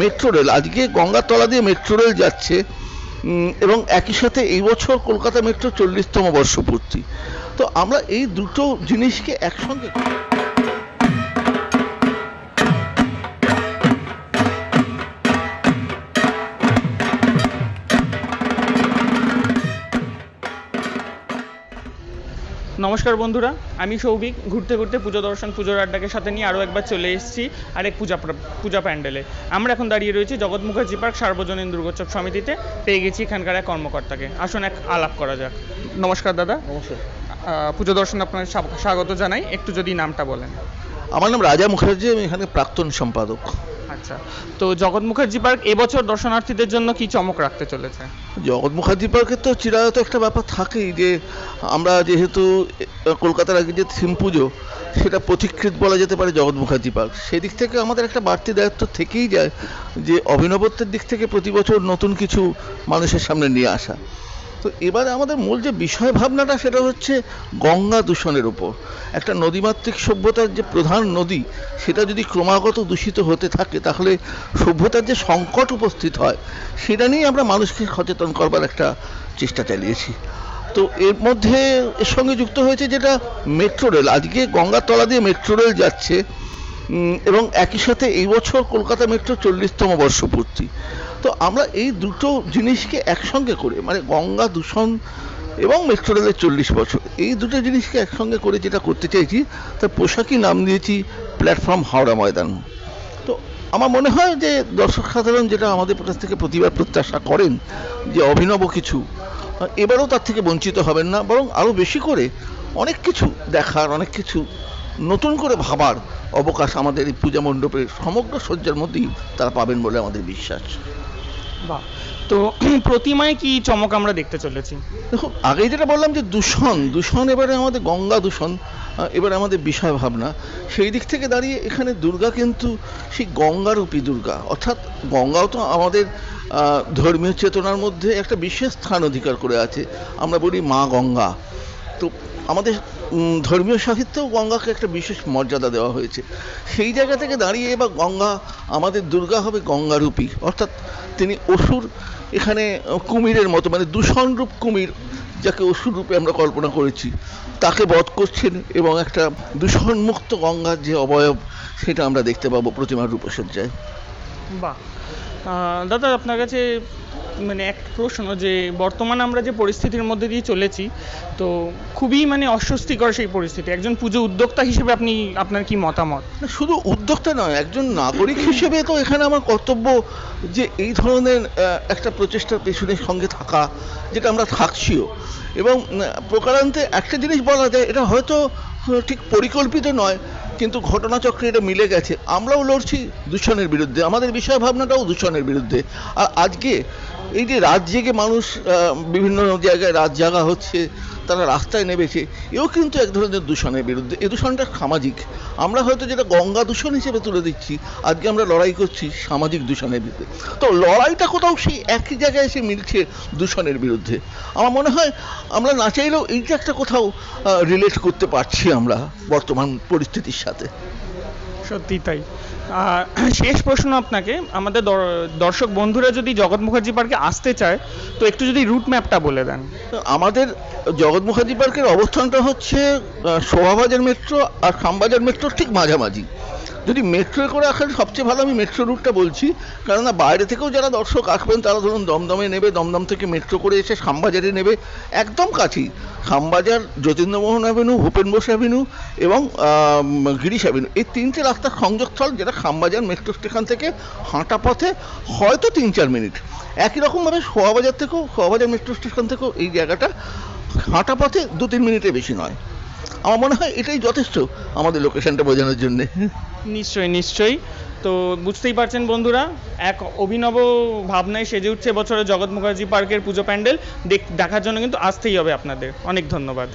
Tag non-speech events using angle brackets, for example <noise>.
Metro rail আজকে গঙ্গার তলা দিয়ে মেট্রো রেল যাচ্ছে এবং একই সাথে এই বছর কলকাতা মেট্রো চল্লিশতম বর্ষপূর্তি। তো আমরা এই দুটো জিনিসকে একসঙ্গে নমস্কার বন্ধুরা আমি সৌভিক। ঘুরতে ঘুরতে পুজো দর্শন পুজোর আড্ডাকে সাথে নিয়ে আরও একবার চলে এসেছি আরেক পূজা পূজা প্যান্ডেলে। আমরা এখন দাঁড়িয়ে রয়েছি জগৎ মুখার্জি পার্ক সার্বজনীন দুর্গোৎসব সমিতিতে। পেয়ে গেছি এখানকার এক কর্মকর্তাকে। আসুন এক আলাপ করা যাক। নমস্কার দাদা। অবশ্যই পুজো দর্শন আপনার স্বাগ- স্বাগত জানাই। একটু যদি নামটা বলেন। আমার নাম রাজা মুখার্জি আমি এখানে প্রাক্তন সম্পাদক। আচ্ছা তো জগৎ মুখার্জি পার্ক এবছর দর্শনার্থীদের জন্য কি চমক রাখতে চলেছে? জগৎ মুখার্জি পার্কের তো চিরায়ত একটা ব্যাপার থাকেই যে আমরা যেহেতু কলকাতার আগে যে থিম পুজো, সেটা পথিকৃত বলা যেতে পারে জগৎ মুখার্জি পার্ক। সেই দিক থেকে আমাদের একটা বাড়তি দায়িত্ব থেকেই যায় যে অভিনবত্বের দিক থেকে প্রতি বছর নতুন কিছু মানুষের সামনে নিয়ে আসা। তো এবারে আমাদের মূল যে বিষয় ভাবনাটা সেটা হচ্ছে গঙ্গা দূষণের উপর। একটা নদীমাতৃক সভ্যতার যে প্রধান নদী, সেটা যদি ক্রমাগত দূষিত হতে থাকে, তাহলে সভ্যতার যে সংকট উপস্থিত হয়, সেটা নিয়ে আমরা মানুষকে সচেতন করবার একটা চেষ্টা চালিয়েছি। তো এর মধ্যে এর সঙ্গে যুক্ত হয়েছে যেটা মেট্রো রেল। আজকে গঙ্গার তলা দিয়ে মেট্রো রেল যাচ্ছে এবং একই সাথে এই বছর কলকাতা মেট্রো চল্লিশতম বর্ষপূর্তি। তো আমরা এই দুটো জিনিসকে একসঙ্গে করে মানে গঙ্গা দূষণ এবং মেট্রো রেলের চল্লিশ বছর, এই দুটো জিনিসকে একসঙ্গে করে যেটা করতে চাইছি, তার পোশাকই নাম দিয়েছি প্ল্যাটফর্ম হাওড়া ময়দান। তো আমার মনে হয় যে দর্শক সাধারণ যেটা আমাদের কাছ থেকে প্রতিবার প্রত্যাশা করেন যে অভিনব কিছু, এবারও তার থেকে বঞ্চিত হবেন না, বরং আরও বেশি করে অনেক কিছু দেখার, অনেক কিছু নতুন করে ভাবার অবকাশ আমাদের এই পূজা মণ্ডপের সমগ্র শয্যার মধ্যেই তারা পাবেন বলে আমাদের বিশ্বাস। বাহ। তো <clears throat> প্রতিমায় কি চমক আমরা দেখতে চলেছি? দেখুন আগে যেটা বললাম যে দূষণ দূষণ এবারে আমাদের গঙ্গা দূষণ এবারে আমাদের বিষয় ভাবনা সেই দিক থেকে দাঁড়িয়ে এখানে দুর্গা কিন্তু সেই গঙ্গারূপী দুর্গা। অর্থাৎ গঙ্গাও তো আমাদের ধর্মীয় চেতনার মধ্যে একটা বিশেষ স্থান অধিকার করে আছে। আমরা বলি মা গঙ্গা। তো আমাদের ধর্মীয় সাহিত্যেও গঙ্গাকে একটা বিশেষ মর্যাদা দেওয়া হয়েছে। সেই জায়গা থেকে দাঁড়িয়ে এবার গঙ্গা আমাদের দুর্গা হবে গঙ্গারূপী। অর্থাৎ তিনি অসুর এখানে কুমিরের মতো মানে দূষণরূপ কুমির যাকে অসুর রূপে আমরা কল্পনা করেছি, তাকে বধ করছেন এবং একটা দূষণমুক্ত গঙ্গার যে অবয়ব, সেটা আমরা দেখতে পাবো প্রতিমার রূপসজ্জায়। বাহ। দাদা, আপনার কাছে মানে এক প্রশ্ন যে, বর্তমানে আমরা যে পরিস্থিতির মধ্যে দিয়ে চলেছি, তো খুবই মানে অস্বস্তিকর সেই পরিস্থিতি। একজন পুজো উদ্যোক্তা হিসেবে আপনি, আপনার কি মতামত? শুধু উদ্যোক্তা নয়, একজন নাগরিক হিসেবে তো এখানে আমার কর্তব্য যে, এই ধরনের একটা প্রচেষ্টার পেছনে সঙ্গে থাকা, যেটা আমরা থাকছিও। এবং প্রকারান্তে একটা জিনিস বলা যায়, এটা হয়তো ঠিক পরিকল্পিত নয় কিন্তু ঘটনাচক্রে এটা মিলে গেছে। আমরাও লড়ছি দূষণের বিরুদ্ধে, আমাদের বিষয় ভাবনাটাও দূষণের বিরুদ্ধে। আর আজকে এই যে রাত জেগে মানুষ বিভিন্ন জায়গায় রাত জাগা হচ্ছে তারা রাস্তায় নেমেছে। এও কিন্তু এক ধরনের দূষণের বিরুদ্ধে। এ দূষণটা সামাজিক। আমরা হয়তো যেটা গঙ্গা দূষণ হিসেবে তুলে দিচ্ছি, আজকে আমরা লড়াই করছি সামাজিক দূষণের বিরুদ্ধে। তো লড়াইটা কোথাও সেই একই জায়গায় এসে মিলছে দূষণের বিরুদ্ধে। আমার মনে হয় আমরা না চাইলেও এইটা একটা কোথাও রিলেট করতে পারছি আমরা বর্তমান পরিস্থিতির সাথে। সত্যি তাই। শেষ প্রশ্ন আপনাকে, আমাদের দর- দর্শক বন্ধুরা যদি জগৎ মুখার্জি পার্কে আসতে চায়, তো একটু যদি রুট ম্যাপটা বলে দেন। আমাদের জগৎ মুখার্জি পার্কের অবস্থানটা হচ্ছে শোভাবাজার মেট্রো আর খামবাজার মেট্রোর ঠিক মাঝামাঝি। যদি মেট্রোয় করে আসেন, সবচেয়ে ভালো আমি মেট্রো রুটটা বলছি। কেননা বাইরে থেকেও যারা দর্শক আসবেন, তারা ধরুন দমদমে নেবে, দমদম থেকে মেট্রো করে এসে খামবাজারে নেবে। একদম কাছেই। খামবাজার যতীন্দ্রমোহন অ্যাভিনিউ ভূপেন বোস অ্যাভিনিউ এবং গিরিশ অ্যাভিনিউ এই তিনটে রাস্তার সংযোগস্থল যেটা খামবাজার মেট্রো স্টেশন থেকে হাঁটা পথে হয়তো তিন চার মিনিট। একই রকমভাবে শোয়াবাজার থেকেও শোয়াবাজার মেট্রো স্টেশন থেকেও এই জায়গাটা হাঁটা পথে দু তিন মিনিটের বেশি নয়। আমার মনে হয় এটাই যথেষ্ট আমাদের লোকেশনটা বোঝানোর জন্যে। নিশ্চয়ই নিশ্চয়ই। তো বুঝতেই পারছেন বন্ধুরা, এক অভিনব ভাবনায় সেজে উঠছে বছরের জগৎ মুখার্জি পার্কের পুজো প্যান্ডেল। দেখ- দেখার জন্য কিন্তু আসতেই হবে আপনাদের। অনেক ধন্যবাদ।